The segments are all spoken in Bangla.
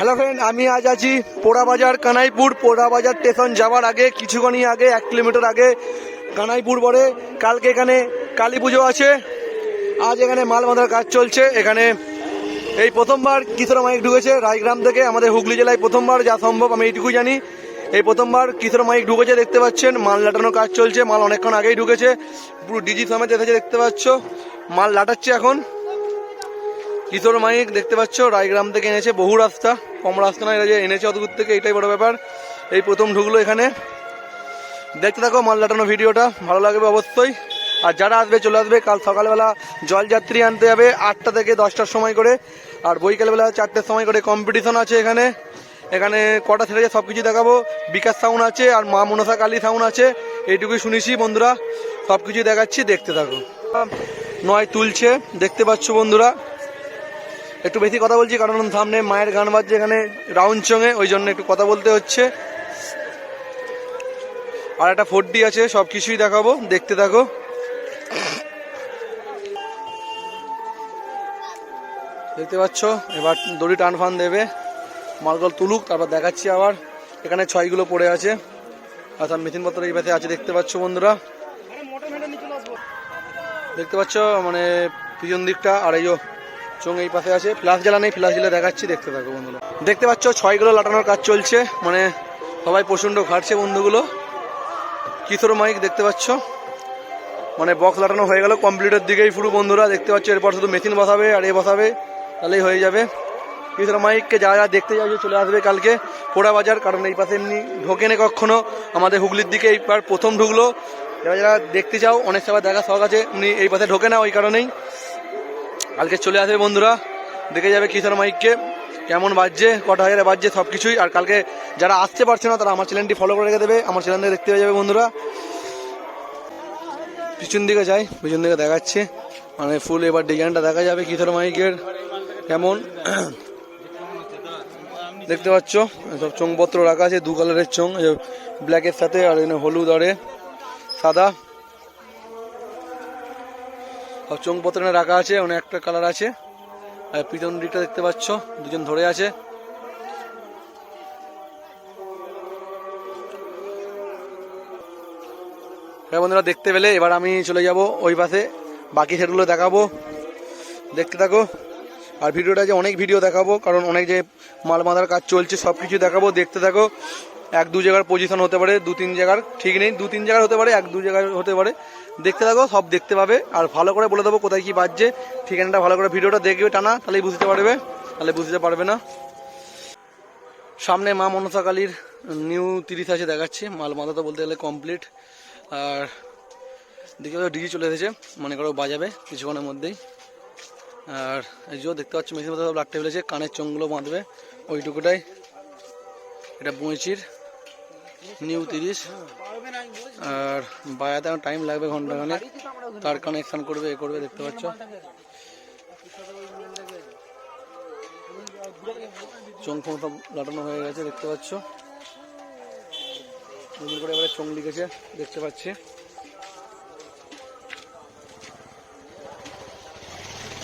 হ্যালো ফ্রেন্ড আমি আজ আছি পোড়াবাজার কানাইপুর। পোড়াবাজার স্টেশন যাওয়ার আগে, কিছুক্ষণই আগে, এক কিলোমিটার আগে কানাইপুর পরে কালকে এখানে কালী পুজো আছে। আজ এখানে মাল বাঁধার কাজ চলছে। এখানে এই প্রথমবার কিশোর মাইক ঢুকেছে, রায়গ্রাম থেকে আমাদের হুগলি জেলায় প্রথমবার, যা সম্ভব আমি এইটুকুই জানি। এই প্রথমবার কিশোর মাইক ঢুকেছে, দেখতে পাচ্ছেন, মাল লাটানোর কাজ চলছে। মাল অনেকক্ষণ আগেই ঢুকেছে। পুরো ডিজি সমেত এসেছে, দেখতে পাচ্ছ। মাল লাটাচ্ছে এখন। কিশোর মাইক দেখতে পাচ্ছ, রায়গ্রাম থেকে এনেছে বহু রাস্তা, কম রাস্তা নয় এরা যে এনেছে অত দূর থেকে, এটাই বড় ব্যাপার। এই প্রথম ঢুকলো এখানে। দেখতে থাকো মাল লাটানো ভিডিওটা, ভালো লাগবে অবশ্যই। আর যারা আসবে, চলে আসবে, কাল সকালবেলা জলযাত্রী আনতে যাবে আটটা থেকে দশটার সময় করে, আর বৈকালবেলা চারটের সময় করে কম্পিটিশন আছে এখানে। এখানে কটা ছেড়েছে সব কিছু দেখাবো। বিকাশ সাউন্ড আছে, আর মা মনসা কালী সাউন্ড আছে। এইটুকুই শুনেছি বন্ধুরা সব কিছু দেখাচ্ছি, দেখতে থাকো। নয় তুলছে, দেখতে পাচ্ছ বন্ধুরা। একটু বেশি কথা বলছি, কারণ সামনে মায়ের গান বাজছে এখানে রাউন্ড চঙে, ওই জন্য একটু কথা বলতে হচ্ছে। আর একটা ফোর ডি আছে, সব কিছুই দেখাবো, দেখতে থাকো। দেখতে পাচ্ছ, এবার দড়ি টান ফান দেবে। মালগল তুলুক, তারপর দেখাচ্ছি আবার। এখানে ছয়গুলো পড়ে আছে। অর্থাৎ মেশিনপত্র এই পাশে আছে, দেখতে পাচ্ছ বন্ধুরা। দেখতে পাচ্ছ মানে পিছন দিকটা, আর এই যে চোং এই পাশে আছে। ফ্লাশ জ্বালা নেই, ফ্লাশ জ্বালা দেখাচ্ছি, দেখতে থাকো বন্ধুরা। দেখতে পাচ্ছ ছয়গুলো লাটানোর কাজ চলছে। মানে সবাই প্রচণ্ড খাটছে বন্ধুগুলো। কিশোর মাইক, দেখতে পাচ্ছ? মানে বক্স লাটানো হয়ে গেল কমপ্লিটের দিকেই পুরো বন্ধুরা। দেখতে পাচ্ছ, এরপর শুধু মেশিন বসাবে আর এ বসাবে, তাহলেই হয়ে যাবে। কিশোর মাইককে যারা যারা দেখতে যাচ্ছে চলে আসবে কালকে পোড়া বাজার, কারণ এই পাশে এমনি ঢোকেনে কখনো। আমাদের হুগলির দিকে এইবার প্রথম ঢুকলো। যারা যারা দেখতে চাও, অনেক সময় দেখা শখ আছে উনি এই পাশে ঢোকে না ওই কারণেই। কালকে চলে আসবে বন্ধুরা। দেখে যাবে কিশোর মাইককে কেমন বাজছে, কটা হাজারে বাজছে সব কিছুই আর কালকে যারা আসতে পারছে না, তারা আমার চ্যানেলটি ফলো করে রেখে দেবে। আমার চ্যানেল থেকে দেখতে পেয়ে যাবে বন্ধুরা। পিছন দিকে যাই, পিছন দিকে দেখাচ্ছে। মানে ফুল এবার ডিজাইনটা দেখা যাবে কিশোর মাইকের কেমন? দেখতে পাচ্ছ? সব চোংপত্র রাখা আছে, দু কালারের চোং ব্ল্যাকের সাথে, আর এখানে হলুদ, আরে সাদা। এখানে রাখা আছে, অনেক একটা কালার আছে। আর পিছন দিকটা দেখতে পাচ্ছ, দুজন ধরে আছে। হ্যাঁ বন্ধুরা, দেখতে পেলে? এবার আমি চলে যাব ওই পাশে। বাকি সেটগুলো দেখাবো। দেখতে থাকো। আর ভিডিওটা যে অনেক ভিডিও দেখাবো, কারণ অনেক যে মাল বাঁধার কাজ চলছে সব কিছু দেখাবো। দেখতে থাকো। এক দু জায়গার পজিশন হতে পারে, দু তিন জায়গার ঠিক নেই, দু তিন জায়গার হতে পারে, এক দু জায়গার হতে পারে। দেখতে থাকো, সব দেখতে পাবে। আর ভালো করে বলে দেবো কোথায় কি বাজছে, ঠিকানাটা ভালো করে ভিডিওটা দেখবে টানা, তাহলেই বুঝতে পারবে। তাহলে বুঝতে পারবে না। সামনে মা মনসা কালীর নিউ তিরিশ আছে দেখাচ্ছি। মাল বাঁধা তো বলতে গেলে কমপ্লিট আর পাচ্ছ, ডিজি চলে এসেছে। মনে করো বাজাবে কিছুক্ষণের মধ্যেই। আর এই যে দেখতে পাচ্ছ, মেশিন সব লাটতে ফেলেছে, কানের চোঙগুলো বাঁধবে ওইটুকুটাই। এটা বঁচির। নিউ তিরিশ। আর বায়াতে আমার টাইম লাগবে ঘণ্টা ঘন্টাখানে তার কানেকশন করবে, এ করবে, দেখতে পাচ্ছ। চোং সব লাটানো হয়ে গেছে, দেখতে পাচ্ছ। নতুন করে এবারে চোং লিখেছে, দেখতে পাচ্ছি।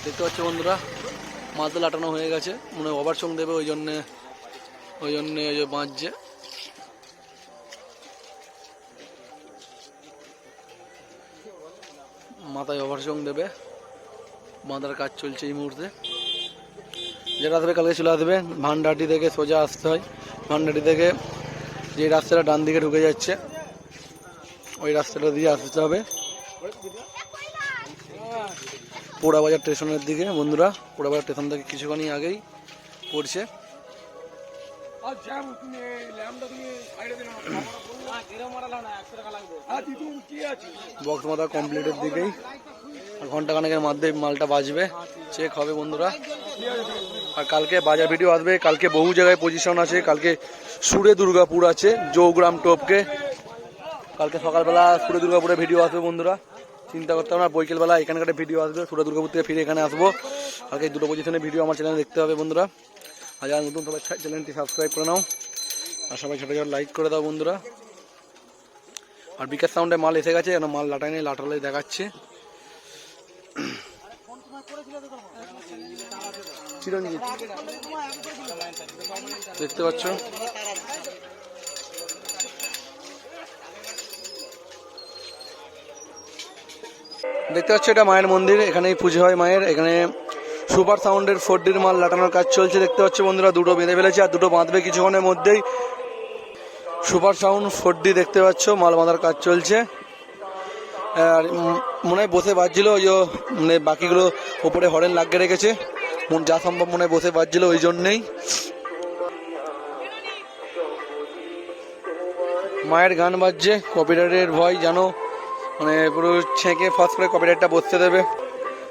দেখতে পাচ্ছ বন্ধুরা, মাছ লাটানো হয়ে গেছে। মনে ওভার চোং দেবে, ওই জন্যে ওই জন্যে ওই যে বাঁচছে। চোং দেবে। বাঁধার কাজ চলছে এই মুহূর্তে। যেটা আসবে কালকে চলে আসবে। ভান্ডাটি থেকে সোজা আসতে হয়। ভান্ডাটি থেকে যে রাস্তাটা ডান দিকে ঢুকে যাচ্ছে, ওই রাস্তাটা দিয়ে আসতে হবে। পোড়াবাজার স্টেশনের দিকে। বন্ধুরা, পোড়াবাজার স্টেশন থেকে কিছুখানি আগেই পড়ছে। বক্স মাথা কমপ্লিটের দিকেই আর ঘণ্টা খানেকের মধ্যে মালটা বাজবে। চেক হবে বন্ধুরা। আর কালকে বাজার ভিডিও আসবে। কালকে বহু জায়গায় পজিশন আছে। কালকে সুরে দুর্গাপুর আছে, জৌগ্রাম টোপকে। কালকে সকালবেলা সুরে দুর্গাপুরে ভিডিও আসবে বন্ধুরা। চিন্তা করতে হবে না, বৈকালবেলা এখানকার ভিডিও আসবে। সুরে দুর্গাপুর থেকে ফিরে এখানে আসব। কালকে দুটো পজিশনের ভিডিও আমার চ্যানেলে দেখতে হবে বন্ধুরা। আর যারা নতুন, সবাই চ্যানেলটি সাবস্ক্রাইব করে নাও। আর সবাই ছোটো ছোটো লাইক করে দাও বন্ধুরা। আর বিকাশ সাউন্ডে মাল এসে গেছে, যেন মাল লাটাই নেই, লাটালে দেখাচ্ছে। চিরঞ্জিত দেখতে পাচ্ছ? দেখতে পাচ্ছ এটা মায়ের মন্দির, এখানেই পুজো হয় মায়ের, এখানে সুপার সাউন্ডের ফোর ডির মাল লাটানোর কাজ চলছে। দেখতে পাচ্ছ বন্ধুরা, দুটো বেঁধে ফেলেছে আর দুটো বাঁধবে কিছুক্ষণের মধ্যেই। সুপার সাউন্ড ফোর ডি দেখতে পাচ্ছ, মাল বাঁধার কাজ চলছে। আর মনে হয় বসে বাজছিল, ওই মানে বাকিগুলো ওপরে হরেন লাগিয়ে রেখেছে। যা সম্ভব মনে হয় বসে বাজছিল ওই জন্যেই। মায়ের গান বাজছে কপিরাইটের ভয়, জানো? মানে পুরো ছেঁকে ফার্স্ট করে কপিরাইটটা বসতে দেবে।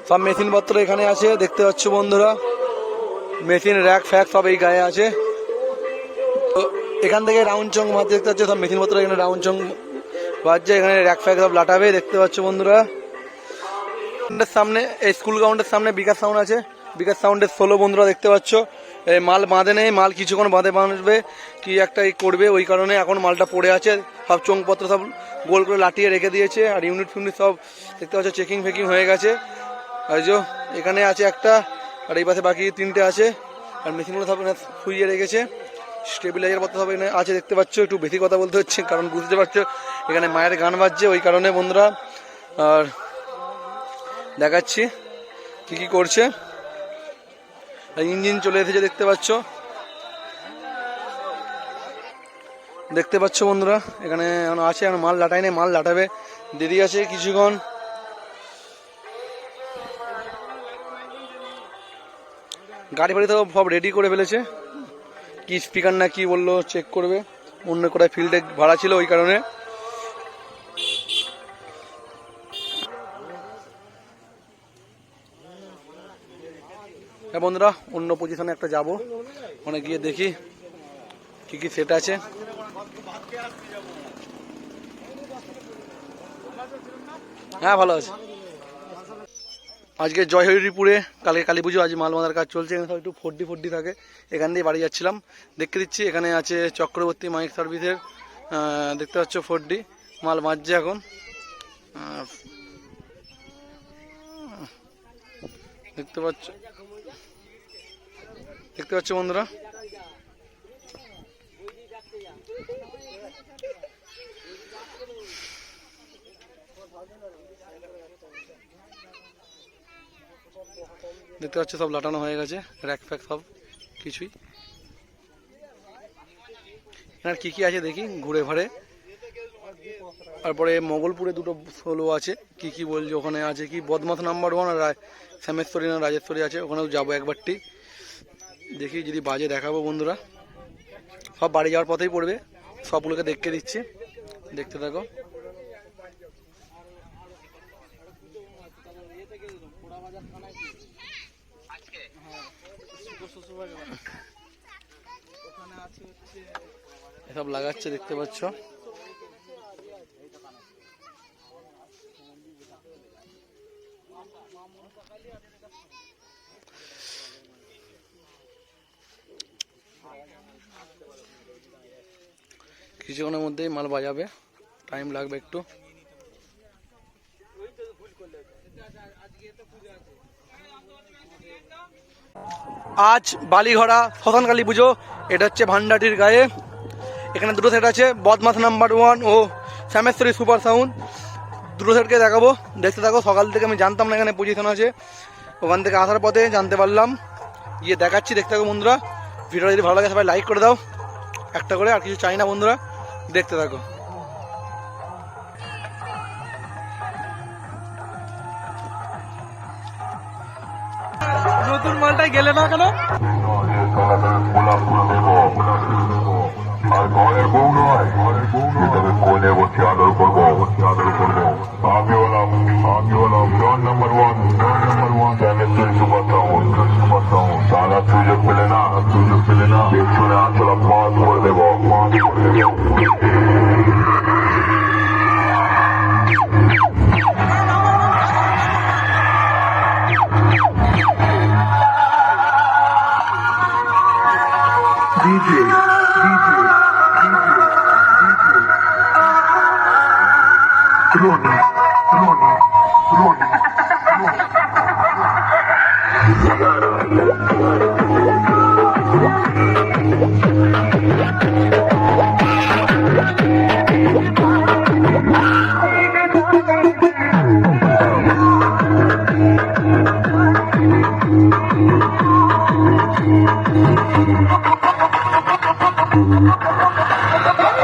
সব মেশিনপত্র এখানে আছে, দেখতে পাচ্ছ বন্ধুরা? মেশিন র্যাক ফ্যাক সব এই গায়ে আছে। এখান থেকে রাউন্ড চং মাছ দেখতে পাচ্ছ, সব মেশিনপত্র এখানে রাউন্ড চং বাজছে, এখানে র্যাক ফ্যাক সব লাটাবে, দেখতে পাচ্ছ বন্ধুরা। সামনে, এই স্কুল গ্রাউন্ডের সামনে বিকাশ সাউন্ড আছে। বিকাশ সাউন্ডের ষোলো বন্ধুরা দেখতে পাচ্ছ। এই মাল বাঁধে নেই, মাল কিছুক্ষণ বাঁধে বাঁধবে, কি একটা করবে, ওই কারণে এখন মালটা পড়ে আছে। সব চোংপত্র সব গোল করে লাটিয়ে রেখে দিয়েছে, আর ইউনিট ফিউনিট সব দেখতে পাচ্ছ চেকিং ফেকিং হয়ে গেছে। আর এখানে আছে একটা, আর এই পাশে বাকি তিনটে আছে, আর মেশিনগুলো সব শুইয়ে রেখেছে। স্টেবিলাইজার পত্র সব এখানে আছে, দেখতে পাচ্ছ, একটু বেশি কথা বলতে হচ্ছে, কারণ বুঝতে পারছ, এখানে মায়ের গান বাজছে, ওই কারণে বন্ধুরা, আর দেখাচ্ছি কি কি করছে। ইঞ্জিন চলে এসেছে, দেখতে পাচ্ছ। দেখতে পাচ্ছ বন্ধুরা, এখানে এখন আছে, এখন মাল লাটাই নেই, মাল লাটাবে, দেরি আছে কিছুক্ষণ। গাড়ি ফাড়ি তো সব রেডি করে ফেলেছে। কি স্পিকার না কি বলল চেক করবে। অন্য কোথায় ফিল্ডে ভাড়া ছিল ওই কারণে। হ্যাঁ বন্ধুরা, অন্য পজিশনে একটা যাব। ওখানে গিয়ে দেখি কি কি সেট আছে। হ্যাঁ ভালো আছে। আজকে জয়হরিপুরে কালকে কালী পুজো, আজ মাল বাঁধার কাজ চলছে, এখানে সব একটু ফোর্ডি ফোর্ডি থাকে। এখান দিয়ে বাড়ি যাচ্ছিলাম, দেখতে দিচ্ছি, এখানে আছে চক্রবর্তী মাইক সার্ভিসের দেখতে পাচ্ছ ফোর্ডি, মাল বাঁধছে এখন। দেখতে পাচ্ছ দেখতে পাচ্ছ বন্ধুরা? দেখতে পাচ্ছ সব লাটানো হয়ে গেছে র্যাক ফ্যাক সব, কিছুই। এখানে কি কি আছে দেখি, ঘুরে ঘুরে তারপরে মোগলপুরে দুটো সোলো আছে, কি কি বলছে ওখানে আছে কি, বদমাস নাম্বার ওয়ান আর শ্যামেশ্বরী না রাজেশ্বরী আছে, ওখানেও যাব একবারটি। দেখি যদি বাজে দেখাবো বন্ধুরা। সব বাড়ি যাওয়ার পথেই পড়বে, সবগুলোকে দেখতে দিচ্ছি, দেখতে থাকো। এসব লাগাচ্ছে দেখতে পাচ্ছ। কিছুক্ষণের মধ্যেই মাল বাজাবে। টাইম লাগবে একটু। আজ বালিঘড়া শ্মশানকালী পুজো। এটা হচ্ছে ভান্ডাটির গায়ে। এখানে দুটো সেট আছে, বদমাস নাম্বার ওয়ান ও শ্যামেশ্বরী সুপার সাউন্ড দুটো সেটকে দেখাবো। দেখতে থাকো, সকাল থেকে আমি জানতাম না এখানে পজিশন আছে। ওখান থেকে আসার পথে জানতে পারলাম। গিয়ে দেখাচ্ছি, দেখতে থাকো বন্ধুরা। ভিডিও যদি ভালো লাগে সবাই লাইক করে দাও। একটা করে, আর কিছু চাই না বন্ধুরা, দেখতে থাকো। গেলে না কেন? Тронем, тронем, тронем.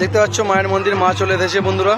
দেখতে পাচ্ছ মায়ের মন্দির মা চলে এসেছে বন্ধুরা।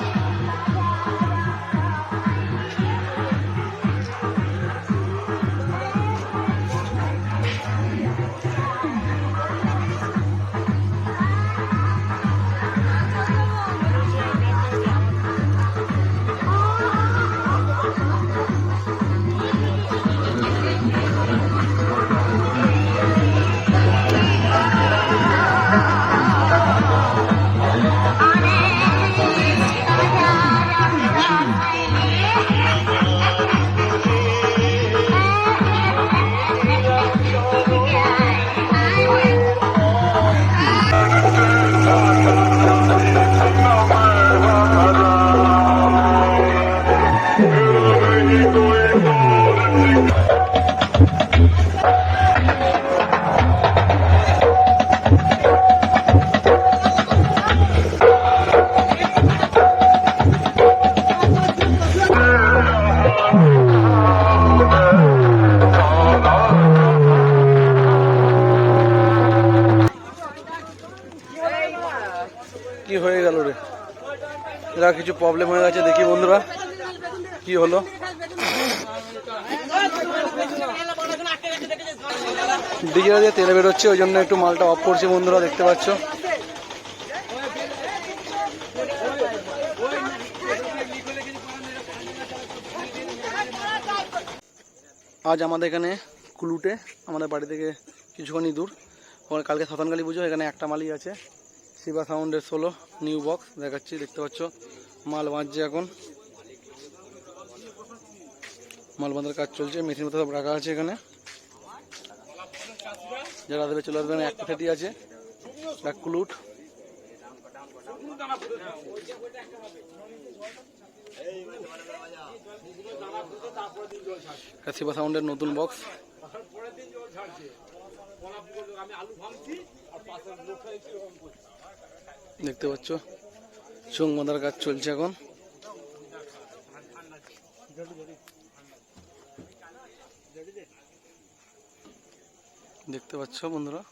কি হয়ে গেল রে? এরা কিছু প্রবলেম হয়ে গেছে দেখি বন্ধুরা। কি হলো? ডিজেল দিয়ে তেল বেরোচ্ছে, ওই জন্য একটু মালটা অফ করছে বন্ধুরা, দেখতে পাচ্ছ। আজ আমাদের এখানে কুলুটে, আমাদের বাড়ি থেকে কিছুখানি দূর। ওখানে কালকে শতানকালী পুজো, এখানে একটা মালই আছে। শিবা সাউন্ডের ষোলো নিউ বক্স দেখাচ্ছি, দেখতে পাচ্ছ। মাল বাঁধছে এখন। মাল বাঁধার কাজ চলছে, মেশিন মতো সব রাখা আছে এখানে। যারা আসবে চলে আসবেন একটা থার্টি আছে একটা কুলুট। শিবা সাউন্ডের নতুন বক্স দেখতে পাচ্ছ? চোখ বাঁধার কাজ চলছে এখন। দেখতে পাচ্ছ বন্ধুরা?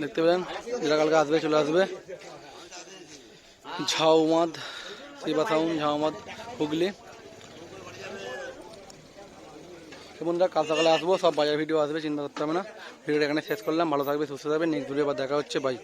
দেখতে পেলেন? যারা কালকে আসবে চলে আসবে। ঝাউমাদ শিবাসাউন ঝাউমাদ হুগলি তো বন্ধুরা কাল সকালে আসব, সব বাজার ভিডিও আসবে, চিন্তা করতে হবে না। ভিডিওটা এখানে শেষ করলাম, ভালো থাকবে, সুস্থ থাকবে নেক্সট ভিডিও আবার দেখা হচ্ছে বাই